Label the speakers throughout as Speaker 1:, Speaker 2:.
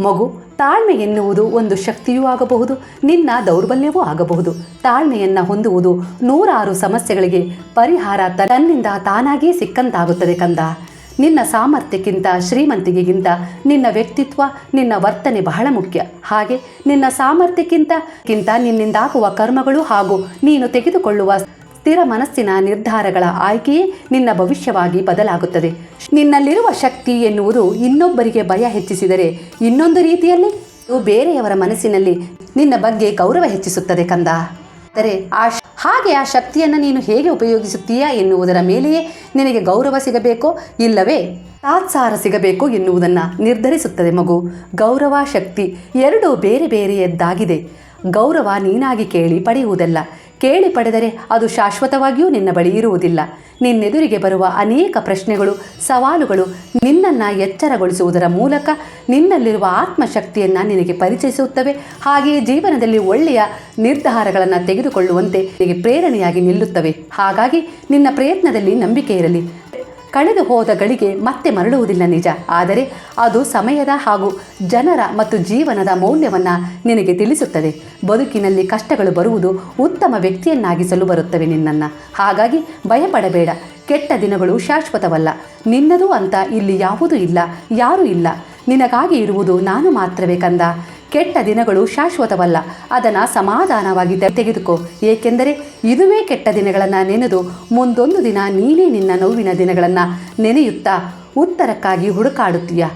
Speaker 1: ಮಗು, ತಾಳ್ಮೆ ಎನ್ನುವುದು ಒಂದು ಶಕ್ತಿಯೂ ಆಗಬಹುದು, ನಿನ್ನ ದೌರ್ಬಲ್ಯವೂ ಆಗಬಹುದು. ತಾಳ್ಮೆಯನ್ನು ಹೊಂದುವುದು ನೂರಾರು ಸಮಸ್ಯೆಗಳಿಗೆ ಪರಿಹಾರ ತನ್ನಿಂದ ತಾನಾಗಿಯೇ ಸಿಕ್ಕಂತಾಗುತ್ತದೆ ಕಂದ. ನಿನ್ನ ಸಾಮರ್ಥ್ಯಕ್ಕಿಂತ ಶ್ರೀಮಂತಿಕೆಗಿಂತ ನಿನ್ನ ವ್ಯಕ್ತಿತ್ವ, ನಿನ್ನ ವರ್ತನೆ ಬಹಳ ಮುಖ್ಯ. ಹಾಗೆ ನಿನ್ನ ಸಾಮರ್ಥ್ಯಕ್ಕಿಂತ ಕಿಂತ ನಿನ್ನಿಂದಾಗುವ ಕರ್ಮಗಳು ಹಾಗೂ ನೀನು ತೆಗೆದುಕೊಳ್ಳುವ ಸ್ಥಿರ ಮನಸ್ಸಿನ ನಿರ್ಧಾರಗಳ ಆಯ್ಕೆಯೇ ನಿನ್ನ ಭವಿಷ್ಯವಾಗಿ ಬದಲಾಗುತ್ತದೆ. ನಿನ್ನಲ್ಲಿರುವ ಶಕ್ತಿ ಎನ್ನುವುದು ಇನ್ನೊಬ್ಬರಿಗೆ ಭಯ ಹೆಚ್ಚಿಸಿದರೆ ಇನ್ನೊಂದು ರೀತಿಯಲ್ಲಿ ಬೇರೆಯವರ ಮನಸ್ಸಿನಲ್ಲಿ ನಿನ್ನ ಬಗ್ಗೆ ಗೌರವ ಹೆಚ್ಚಿಸುತ್ತದೆ ಕಂದ. ಆದರೆ ಆ ಹಾಗೆ ಆ ಶಕ್ತಿಯನ್ನು ನೀನು ಹೇಗೆ ಉಪಯೋಗಿಸುತ್ತೀಯಾ ಎನ್ನುವುದರ ಮೇಲೆಯೇ ನಿನಗೆ ಗೌರವ ಸಿಗಬೇಕೋ ಇಲ್ಲವೇ? ತಾತ್ಸಾರ ಸಿಗಬೇಕು ಎನ್ನುವುದನ್ನು ನಿರ್ಧರಿಸುತ್ತದೆ ಮಗು. ಗೌರವ, ಶಕ್ತಿ ಎರಡೂ ಬೇರೆ ಬೇರೆಯದ್ದಾಗಿದೆ. ಗೌರವ ನೀನಾಗಿ ಕೇಳಿ ಪಡೆಯುವುದಲ್ಲ. ಕೇಳಿ ಪಡೆದರೆ ಅದು ಶಾಶ್ವತವಾಗಿಯೂ ನಿನ್ನ ಬಳಿ ಇರುವುದಿಲ್ಲ. ನಿನ್ನೆದುರಿಗೆ ಬರುವ ಅನೇಕ ಪ್ರಶ್ನೆಗಳು, ಸವಾಲುಗಳು ನಿನ್ನನ್ನು ಎಚ್ಚರಗೊಳಿಸುವುದರ ಮೂಲಕ ನಿನ್ನಲ್ಲಿರುವ ಆತ್ಮಶಕ್ತಿಯನ್ನು ನಿನಗೆ ಪರಿಚಯಿಸುತ್ತವೆ. ಹಾಗೆಯೇ ಜೀವನದಲ್ಲಿ ಒಳ್ಳೆಯ ನಿರ್ಧಾರಗಳನ್ನು ತೆಗೆದುಕೊಳ್ಳುವಂತೆ ನಿನಗೆ ಪ್ರೇರಣೆಯಾಗಿ ನಿಲ್ಲುತ್ತವೆ. ಹಾಗಾಗಿ ನಿನ್ನ ಪ್ರಯತ್ನದಲ್ಲಿ ನಂಬಿಕೆ ಇರಲಿ. ಕಳೆದು ಹೋದ ಗಳಿಗೆ ಮತ್ತೆ ಮರಳುವುದಿಲ್ಲ ನಿಜ. ಆದರೆ ಅದು ಸಮಯದ ಹಾಗೂ ಜನರ ಮತ್ತು ಜೀವನದ ಮೌಲ್ಯವನ್ನು ನಿನಗೆ ತಿಳಿಸುತ್ತದೆ. ಬದುಕಿನಲ್ಲಿ ಕಷ್ಟಗಳು ಬರುವುದು ಉತ್ತಮ ವ್ಯಕ್ತಿಯನ್ನಾಗಿಸಲು ಬರುತ್ತವೆ ನಿನ್ನನ್ನು. ಹಾಗಾಗಿ ಭಯಪಡಬೇಡ. ಕೆಟ್ಟ ದಿನಗಳು ಶಾಶ್ವತವಲ್ಲ. ನಿನ್ನದು ಅಂತ ಇಲ್ಲಿ ಯಾವುದೂ ಇಲ್ಲ, ಯಾರೂ ಇಲ್ಲ. ನಿನಗಾಗಿ ಇರುವುದು ನಾನು ಮಾತ್ರವೇ ಕಂದ. ಕೆಟ್ಟ ದಿನಗಳು ಶಾಶ್ವತವಲ್ಲ. ಅದನ್ನು ಸಮಾಧಾನವಾಗಿ ತೆಗೆದುಕೋ. ಏಕೆಂದರೆ ಇದುವೇ ಕೆಟ್ಟ ದಿನಗಳನ್ನು ನೆನೆದು ಮುಂದೊಂದು ದಿನ ನೀನೇ ನಿನ್ನ ನೋವಿನ ದಿನಗಳನ್ನು ನೆನೆಯುತ್ತಾ ಉತ್ತರಕ್ಕಾಗಿ ಹುಡುಕಾಡುತ್ತೀಯ.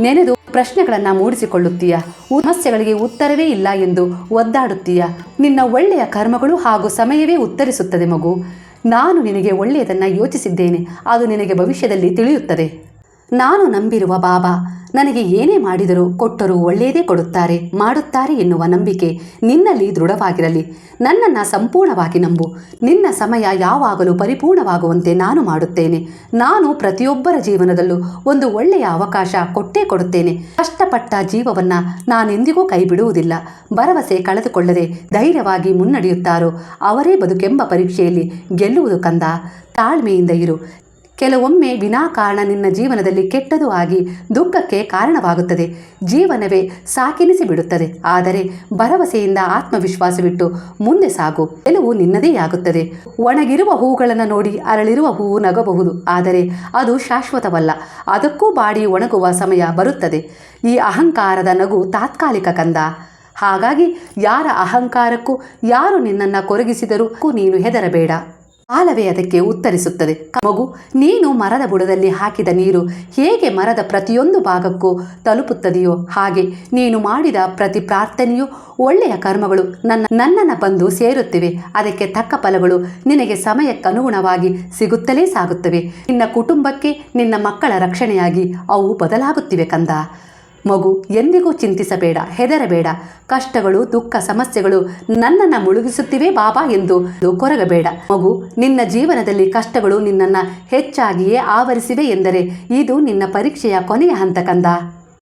Speaker 1: ನೆನೆದು ಪ್ರಶ್ನೆಗಳನ್ನು ಮೂಡಿಸಿಕೊಳ್ಳುತ್ತೀಯ. ಸಮಸ್ಯೆಗಳಿಗೆ ಉತ್ತರವೇ ಇಲ್ಲ ಎಂದು ಒದ್ದಾಡುತ್ತೀಯ. ನಿನ್ನ ಒಳ್ಳೆಯ ಕರ್ಮಗಳು ಹಾಗೂ ಸಮಯವೇ ಉತ್ತರಿಸುತ್ತದೆ ಮಗು. ನಾನು ನಿನಗೆ ಒಳ್ಳೆಯದನ್ನು ಯೋಚಿಸಿದ್ದೇನೆ. ಅದು ನಿನಗೆ ಭವಿಷ್ಯದಲ್ಲಿ ತಿಳಿಯುತ್ತದೆ. ನಾನು ನಂಬಿರುವ ಬಾಬಾ, ನನಗೆ ಏನೇ ಮಾಡಿದರೂ ಕೊಟ್ಟರೂ ಒಳ್ಳೆಯದೇ ಕೊಡುತ್ತಾರೆ, ಮಾಡುತ್ತಾರೆ ಎನ್ನುವ ನಂಬಿಕೆ ನಿನ್ನಲ್ಲಿ ದೃಢವಾಗಿರಲಿ. ನನ್ನನ್ನು ಸಂಪೂರ್ಣವಾಗಿ ನಂಬು. ನಿನ್ನ ಸಮಯ ಯಾವಾಗಲೂ ಪರಿಪೂರ್ಣವಾಗುವಂತೆ ನಾನು ಮಾಡುತ್ತೇನೆ. ನಾನು ಪ್ರತಿಯೊಬ್ಬರ ಜೀವನದಲ್ಲೂ ಒಂದು ಒಳ್ಳೆಯ ಅವಕಾಶ ಕೊಟ್ಟೇ ಕೊಡುತ್ತೇನೆ. ಕಷ್ಟಪಟ್ಟ ಜೀವವನ್ನು ನಾನೆಂದಿಗೂ ಕೈಬಿಡುವುದಿಲ್ಲ. ಭರವಸೆ ಕಳೆದುಕೊಳ್ಳದೆ ಧೈರ್ಯವಾಗಿ ಮುನ್ನಡೆಯುತ್ತಾರೋ ಅವರೇ ಬದುಕೆಂಬ ಪರೀಕ್ಷೆಯಲ್ಲಿ ಗೆಲ್ಲುವುದು ಕಂದ. ತಾಳ್ಮೆಯಿಂದ ಇರು. ಕೆಲವೊಮ್ಮೆ ವಿನಾಕಾರಣ ನಿನ್ನ ಜೀವನದಲ್ಲಿ ಕೆಟ್ಟದು ಆಗಿ ದುಃಖಕ್ಕೆ ಕಾರಣವಾಗುತ್ತದೆ. ಜೀವನವೇ ಸಾಕಿನಿಸಿ ಬಿಡುತ್ತದೆ ಆದರೆ ಭರವಸೆಯಿಂದ ಆತ್ಮವಿಶ್ವಾಸವಿಟ್ಟು ಮುಂದೆ ಸಾಗು. ಗೆಲುವು ನಿನ್ನದೇ ಆಗುತ್ತದೆ. ಒಣಗಿರುವ ಹೂಗಳನ್ನು ನೋಡಿ ಅರಳಿರುವ ಹೂವು ನಗಬಹುದು. ಆದರೆ ಅದು ಶಾಶ್ವತವಲ್ಲ. ಅದಕ್ಕೂ ಬಾಡಿ ಒಣಗುವ ಸಮಯ ಬರುತ್ತದೆ. ಈ ಅಹಂಕಾರದ ನಗು ತಾತ್ಕಾಲಿಕ ಕಂದ. ಹಾಗಾಗಿ ಯಾರ ಅಹಂಕಾರಕ್ಕೂ ಯಾರು ನಿನ್ನನ್ನು ಕೊರಗಿಸಿದರೂ ನೀನು ಹೆದರಬೇಡ. ಕಾಲವೇ ಅದಕ್ಕೆ ಉತ್ತರಿಸುತ್ತದೆ. ಮಗು, ನೀನು ಮರದ ಬುಡದಲ್ಲಿ ಹಾಕಿದ ನೀರು ಹೇಗೆ ಮರದ ಪ್ರತಿಯೊಂದು ಭಾಗಕ್ಕೂ ತಲುಪುತ್ತದೆಯೋ ಹಾಗೆ ನೀನು ಮಾಡಿದ ಪ್ರತಿ ಪ್ರಾರ್ಥನೆಯೂ ಒಳ್ಳೆಯ ಕರ್ಮಗಳು ನನ್ನ, ನನ್ನನ್ನು ಬಂದು ಸೇರುತ್ತಿವೆ. ಅದಕ್ಕೆ ತಕ್ಕ ಫಲಗಳು ನಿನಗೆ ಸಮಯಕ್ಕನುಗುಣವಾಗಿ ಸಿಗುತ್ತಲೇ ಸಾಗುತ್ತವೆ. ನಿನ್ನ ಕುಟುಂಬಕ್ಕೆ ನಿನ್ನ ಮಕ್ಕಳ ರಕ್ಷಣೆಯಾಗಿ ಅವು ಬದಲಾಗುತ್ತಿವೆ ಕಂದ. ಮಗು ಎಂದಿಗೂ ಚಿಂತಿಸಬೇಡ, ಹೆದರಬೇಡ. ಕಷ್ಟಗಳು, ದುಃಖ, ಸಮಸ್ಯೆಗಳು ನನ್ನನ್ನು ಮುಳುಗಿಸುತ್ತಿವೆ ಬಾಬಾ ಎಂದು ಕೊರಗಬೇಡ. ಮಗು, ನಿನ್ನ ಜೀವನದಲ್ಲಿ ಕಷ್ಟಗಳು ನಿನ್ನನ್ನು ಹೆಚ್ಚಾಗಿಯೇ ಆವರಿಸಿವೆ ಎಂದರೆ ಇದು ನಿನ್ನ ಪರೀಕ್ಷೆಯ ಕೊನೆಯ ಹಂತ ಕಂದ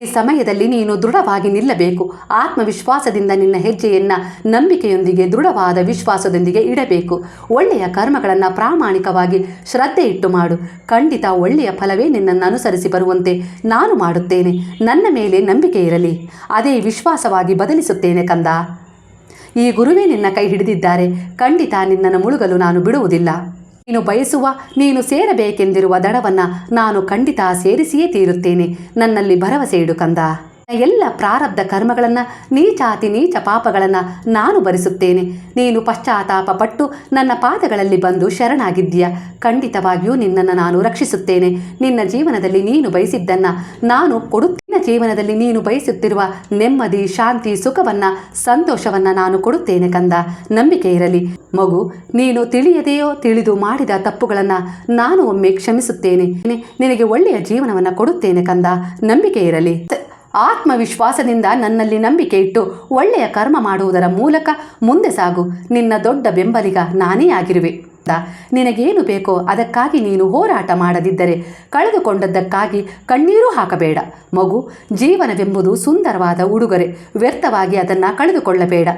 Speaker 1: ಈ ಸಮಯದಲ್ಲಿ ನೀನು ದೃಢವಾಗಿ ನಿಲ್ಲಬೇಕು. ಆತ್ಮವಿಶ್ವಾಸದಿಂದ ನಿನ್ನ ಹೆಜ್ಜೆಯನ್ನ ನಂಬಿಕೆಯೊಂದಿಗೆ ದೃಢವಾದ ವಿಶ್ವಾಸದೊಂದಿಗೆ ಇಡಬೇಕು. ಒಳ್ಳೆಯ ಕರ್ಮಗಳನ್ನು ಪ್ರಾಮಾಣಿಕವಾಗಿ ಶ್ರದ್ಧೆ ಇಟ್ಟು ಮಾಡು. ಖಂಡಿತ ಒಳ್ಳೆಯ ಫಲವೇ ನಿನ್ನನ್ನು ಅನುಸರಿಸಿ ಬರುವಂತೆ ನಾನು ಮಾಡುತ್ತೇನೆ. ನನ್ನ ಮೇಲೆ ನಂಬಿಕೆ ಇರಲಿ. ಅದೇ ವಿಶ್ವಾಸವಾಗಿ ಬದಲಿಸುತ್ತೇನೆ ಕಂದ. ಈ ಗುರುವೇ ನಿನ್ನ ಕೈ ಹಿಡಿದಿದ್ದಾರೆ. ಖಂಡಿತ ನಿನ್ನನ್ನು ಮುಳುಗಲು ನಾನು ಬಿಡುವುದಿಲ್ಲ. ನೀನು ಬಯಸುವ ನೀನು ಸೇರಬೇಕೆಂದಿರುವ ದಡವನ್ನು ನಾನು ಖಂಡಿತ ಸೇರಿಸಿಯೇ ತೀರುತ್ತೇನೆ. ನನ್ನಲ್ಲಿ ಭರವಸೆ ಇಡು ಕಂದ. ಎಲ್ಲ ಪ್ರಾರಬ್ಧ ಕರ್ಮಗಳನ್ನು, ನೀಚಾತಿ ನೀಚ ಪಾಪಗಳನ್ನು ನಾನು ಭರಿಸುತ್ತೇನೆ. ನೀನು ಪಶ್ಚಾತ್ತಾಪ ಪಟ್ಟು ನನ್ನ ಪಾದಗಳಲ್ಲಿ ಬಂದು ಶರಣಾಗಿದ್ದೀಯ. ಖಂಡಿತವಾಗಿಯೂ ನಿನ್ನನ್ನು ನಾನು ರಕ್ಷಿಸುತ್ತೇನೆ. ನಿನ್ನ ಜೀವನದಲ್ಲಿ ನೀನು ಬಯಸಿದ್ದನ್ನು, ನಾನು ಕೊಡುತ್ತಿನ ಜೀವನದಲ್ಲಿ ನೀನು ಬಯಸುತ್ತಿರುವ ನೆಮ್ಮದಿ, ಶಾಂತಿ, ಸುಖವನ್ನು, ಸಂತೋಷವನ್ನು ನಾನು ಕೊಡುತ್ತೇನೆ ಕಂದ. ನಂಬಿಕೆ ಇರಲಿ. ಮಗು, ನೀನು ತಿಳಿಯದೆಯೋ ತಿಳಿದು ಮಾಡಿದ ತಪ್ಪುಗಳನ್ನು ನಾನು ಒಮ್ಮೆ ಕ್ಷಮಿಸುತ್ತೇನೆ. ನಿನಗೆ ಒಳ್ಳೆಯ ಜೀವನವನ್ನು ಕೊಡುತ್ತೇನೆ ಕಂದ. ನಂಬಿಕೆ ಇರಲಿ. ಆತ್ಮವಿಶ್ವಾಸದಿಂದ ನನ್ನಲ್ಲಿ ನಂಬಿಕೆ ಇಟ್ಟು ಒಳ್ಳೆಯ ಕರ್ಮ ಮಾಡುವುದರ ಮೂಲಕ ಮುಂದೆ ಸಾಗು. ನಿನ್ನ ದೊಡ್ಡ ಬೆಂಬಲಿಗ ನಾನೇ ಆಗಿರುವೆ. ನಿನಗೇನು ಬೇಕೋ ಅದಕ್ಕಾಗಿ ನೀನು ಹೋರಾಟ ಮಾಡದಿದ್ದರೆ ಕಳೆದುಕೊಂಡದ್ದಕ್ಕಾಗಿ ಕಣ್ಣೀರು ಹಾಕಬೇಡ. ಮಗು, ಜೀವನವೆಂಬುದು ಸುಂದರವಾದ ಉಡುಗೊರೆ. ವ್ಯರ್ಥವಾಗಿ ಅದನ್ನು ಕಳೆದುಕೊಳ್ಳಬೇಡ.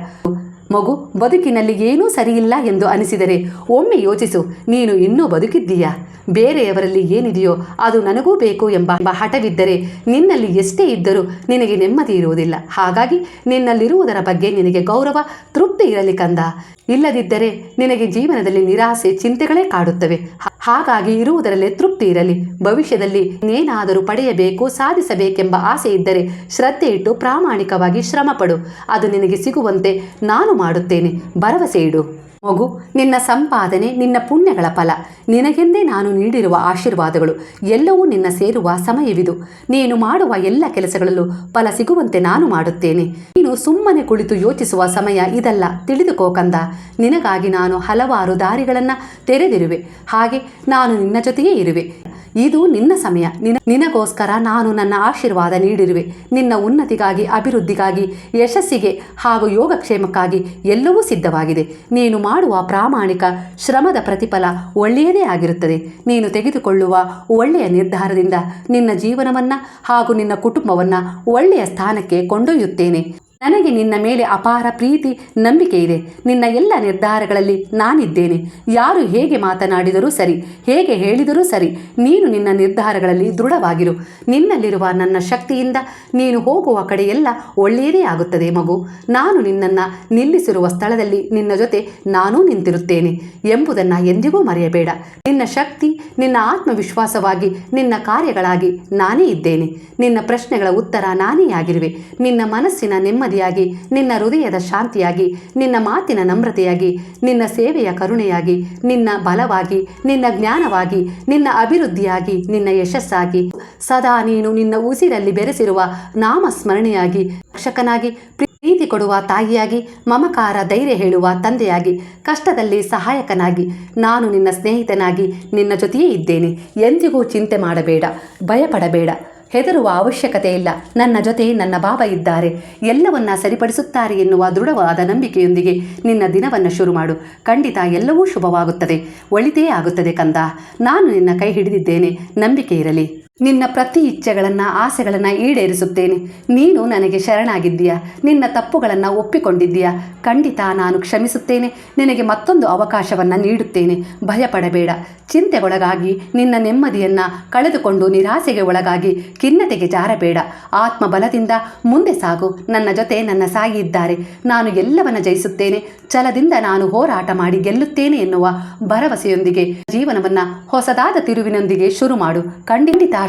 Speaker 1: ಮಗು, ಬದುಕಿನಲ್ಲಿ ಏನೂ ಸರಿಯಿಲ್ಲ ಎಂದು ಅನಿಸಿದರೆ ಒಮ್ಮೆ ಯೋಚಿಸು, ನೀನು ಇನ್ನೂ ಬದುಕಿದ್ದೀಯಾ? ಬೇರೆಯವರಲ್ಲಿ ಏನಿದೆಯೋ ಅದು ನನಗೂ ಬೇಕು ಎಂಬ ಹಠವಿದ್ದರೆ ನಿನ್ನಲ್ಲಿ ಎಷ್ಟೇ ಇದ್ದರೂ ನಿನಗೆ ನೆಮ್ಮದಿ ಇರುವುದಿಲ್ಲ. ಹಾಗಾಗಿ ನಿನ್ನಲ್ಲಿರುವುದರ ಬಗ್ಗೆ ನಿನಗೆ ಗೌರವ, ತೃಪ್ತಿ ಇರಲಿ ಕಂದ. ಇಲ್ಲದಿದ್ದರೆ ನಿನಗೆ ಜೀವನದಲ್ಲಿ ನಿರಾಸೆ, ಚಿಂತೆಗಳೇ ಕಾಡುತ್ತವೆ. ಹಾಗಾಗಿ ಇರುವುದರಲ್ಲೇ ತೃಪ್ತಿ ಇರಲಿ. ಭವಿಷ್ಯದಲ್ಲಿ ಏನಾದರೂ ಪಡೆಯಬೇಕು ಸಾಧಿಸಬೇಕೆಂಬ ಆಸೆ ಇದ್ದರೆ ಶ್ರದ್ಧೆ ಇಟ್ಟು ಪ್ರಾಮಾಣಿಕವಾಗಿ ಶ್ರಮಪಡು. ಅದು ನಿನಗೆ ಸಿಗುವಂತೆ ನಾನು ಮಾಡುತ್ತೇನೆ. ಭರವಸೆ ಇಡು. ಮಗು, ನಿನ್ನ ಸಂಪಾದನೆ, ನಿನ್ನ ಪುಣ್ಯಗಳ ಫಲ. ನಿನಗೆಂದೇ ನಾನು ನೀಡಿರುವ ಆಶೀರ್ವಾದಗಳು. ಎಲ್ಲವೂ ನಿನ್ನ ಸೇರುವ ಸಮಯವಿದು. ನೀನು ಮಾಡುವ ಎಲ್ಲ ಕೆಲಸಗಳಲ್ಲೂ ಫಲ ಸಿಗುವಂತೆ ನಾನು ಮಾಡುತ್ತೇನೆ. ನೀನು ಸುಮ್ಮನೆ ಕುಳಿತು ಯೋಚಿಸುವ ಸಮಯ ಇದಲ್ಲ. ತಿಳಿದುಕೋ ಕಂದ, ನಿನಗಾಗಿ ನಾನು ಹಲವಾರು ದಾರಿಗಳನ್ನು ತೆರೆದಿರುವೆ. ಹಾಗೆ ನಾನು ನಿನ್ನ ಜೊತೆಯೇ ಇರುವೆ. ಇದು ನಿನ್ನ ಸಮಯ. ನಿನ ನಿನಗೋಸ್ಕರ ನಾನು ನನ್ನ ಆಶೀರ್ವಾದ ನೀಡಿರುವೆ. ನಿನ್ನ ಉನ್ನತಿಗಾಗಿ, ಅಭಿವೃದ್ಧಿಗಾಗಿ, ಯಶಸ್ಸಿಗೆ ಹಾಗೂ ಯೋಗಕ್ಷೇಮಕ್ಕಾಗಿ ಎಲ್ಲವೂ ಸಿದ್ಧವಾಗಿದೆ. ನೀನು ಮಾಡುವ ಪ್ರಾಮಾಣಿಕ ಶ್ರಮದ ಪ್ರತಿಫಲ ಒಳ್ಳೆಯದೇ ಆಗಿರುತ್ತದೆ. ನೀನು ತೆಗೆದುಕೊಳ್ಳುವ ಒಳ್ಳೆಯ ನಿರ್ಧಾರದಿಂದ ನಿನ್ನ ಜೀವನವನ್ನು ಹಾಗೂ ನಿನ್ನ ಕುಟುಂಬವನ್ನು ಒಳ್ಳೆಯ ಸ್ಥಾನಕ್ಕೆ ಕೊಂಡೊಯ್ಯುತ್ತೇನೆ. ನನಗೆ ನಿನ್ನ ಮೇಲೆ ಅಪಾರ ಪ್ರೀತಿ, ನಂಬಿಕೆ ಇದೆ. ನಿನ್ನ ಎಲ್ಲ ನಿರ್ಧಾರಗಳಲ್ಲಿ ನಾನಿದ್ದೇನೆ. ಯಾರು ಹೇಗೆ ಮಾತನಾಡಿದರೂ ಸರಿ, ಹೇಗೆ ಹೇಳಿದರೂ ಸರಿ, ನೀನು ನಿನ್ನ ನಿರ್ಧಾರಗಳಲ್ಲಿ ದೃಢವಾಗಿರು. ನಿನ್ನಲ್ಲಿರುವ ನನ್ನ ಶಕ್ತಿಯಿಂದ ನೀನು ಹೋಗುವ ಕಡೆಯೆಲ್ಲ ಒಳ್ಳೆಯದೇ ಆಗುತ್ತದೆ ಮಗು. ನಾನು ನಿನ್ನನ್ನು ನಿಲ್ಲಿಸಿರುವ ಸ್ಥಳದಲ್ಲಿ ನಿನ್ನ ಜೊತೆ ನಾನೂ ನಿಂತಿರುತ್ತೇನೆ ಎಂಬುದನ್ನು ಎಂದಿಗೂ ಮರೆಯಬೇಡ. ನಿನ್ನ ಶಕ್ತಿ, ನಿನ್ನ ಆತ್ಮವಿಶ್ವಾಸವಾಗಿ ನಿನ್ನ ಕಾರ್ಯಗಳಾಗಿ ನಾನೇ ಇದ್ದೇನೆ. ನಿನ್ನ ಪ್ರಶ್ನೆಗಳ ಉತ್ತರ ನಾನೇ ಆಗಿರುವೆ. ನಿನ್ನ ಮನಸ್ಸಿನ ನೆಮ್ಮದಿಯಾಗಿ, ನಿನ್ನ ಹೃದಯದ ಶಾಂತಿಯಾಗಿ, ನಿನ್ನ ಮಾತಿನ ನಮ್ರತೆಯಾಗಿ, ನಿನ್ನ ಸೇವೆಯ ಕರುಣೆಯಾಗಿ, ನಿನ್ನ ಬಲವಾಗಿ, ನಿನ್ನ ಜ್ಞಾನವಾಗಿ, ನಿನ್ನ ಅಭಿವೃದ್ಧಿಯಾಗಿ, ನಿನ್ನ ಯಶಸ್ಸಾಗಿ. ಸದಾ ನೀನು ನಿನ್ನ ಉಸಿರಲ್ಲಿ ಬೆರೆಸಿರುವ ನಾಮಸ್ಮರಣೆಯಾಗಿ, ರಕ್ಷಕನಾಗಿ, ಪ್ರೀತಿ ಕೊಡುವ ತಾಯಿಯಾಗಿ, ಮಮಕಾರ ಧೈರ್ಯ ಹೇಳುವ ತಂದೆಯಾಗಿ, ಕಷ್ಟದಲ್ಲಿ ಸಹಾಯಕನಾಗಿ, ನಾನು ನಿನ್ನ ಸ್ನೇಹಿತನಾಗಿ, ನಿನ್ನ ಜೊತೆಯೇ ಇದ್ದೇನೆ. ಎಂದಿಗೂ ಚಿಂತೆ ಮಾಡಬೇಡ, ಭಯಪಡಬೇಡ. ಹೆದರುವ ಅವಶ್ಯಕತೆ ಇಲ್ಲ ನನ್ನ ಜೊತೆ ನನ್ನ ಬಾಬಾ ಇದ್ದಾರೆ. ಎಲ್ಲವನ್ನ ಸರಿಪಡಿಸುತ್ತಾರೆ ಎನ್ನುವ ದೃಢವಾದ ನಂಬಿಕೆಯೊಂದಿಗೆ ನಿನ್ನ ದಿನವನ್ನು ಶುರು ಮಾಡು. ಖಂಡಿತ ಎಲ್ಲವೂ ಶುಭವಾಗುತ್ತದೆ. ಒಳಿತೇ ಆಗುತ್ತದೆ ಕಂದ. ನಾನು ನಿನ್ನ ಕೈ ಹಿಡಿದಿದ್ದೇನೆ. ನಂಬಿಕೆ ಇರಲಿ. ನಿನ್ನ ಪ್ರತಿ ಇಚ್ಛೆಗಳನ್ನು, ಆಸೆಗಳನ್ನು ಈಡೇರಿಸುತ್ತೇನೆ. ನೀನು ನನಗೆ ಶರಣಾಗಿದ್ದೀಯಾ? ನಿನ್ನ ತಪ್ಪುಗಳನ್ನು ಒಪ್ಪಿಕೊಂಡಿದ್ದೀಯಾ? ಖಂಡಿತ ನಾನು ಕ್ಷಮಿಸುತ್ತೇನೆ. ನಿನಗೆ ಮತ್ತೊಂದು ಅವಕಾಶವನ್ನು ನೀಡುತ್ತೇನೆ. ಭಯಪಡಬೇಡ. ಚಿಂತೆಗೊಳಗಾಗಿ ನಿನ್ನ ನೆಮ್ಮದಿಯನ್ನು ಕಳೆದುಕೊಂಡು ನಿರಾಸೆಗೆ ಒಳಗಾಗಿ ಖಿನ್ನತೆಗೆ ಜಾರಬೇಡ. ಆತ್ಮಬಲದಿಂದ ಮುಂದೆ ಸಾಗು. ನನ್ನ ಜೊತೆ ನನ್ನ ಸಾಯಿ ಇದ್ದಾರೆ. ನಾನು ಎಲ್ಲವನ್ನ ಜಯಿಸುತ್ತೇನೆ. ಛಲದಿಂದ ನಾನು ಹೋರಾಟ ಮಾಡಿ ಗೆಲ್ಲುತ್ತೇನೆ ಎನ್ನುವ ಭರವಸೆಯೊಂದಿಗೆ ಜೀವನವನ್ನ ಹೊಸದಾದ ತಿರುವಿನೊಂದಿಗೆ ಶುರು ಮಾಡು. ಖಂಡಿತ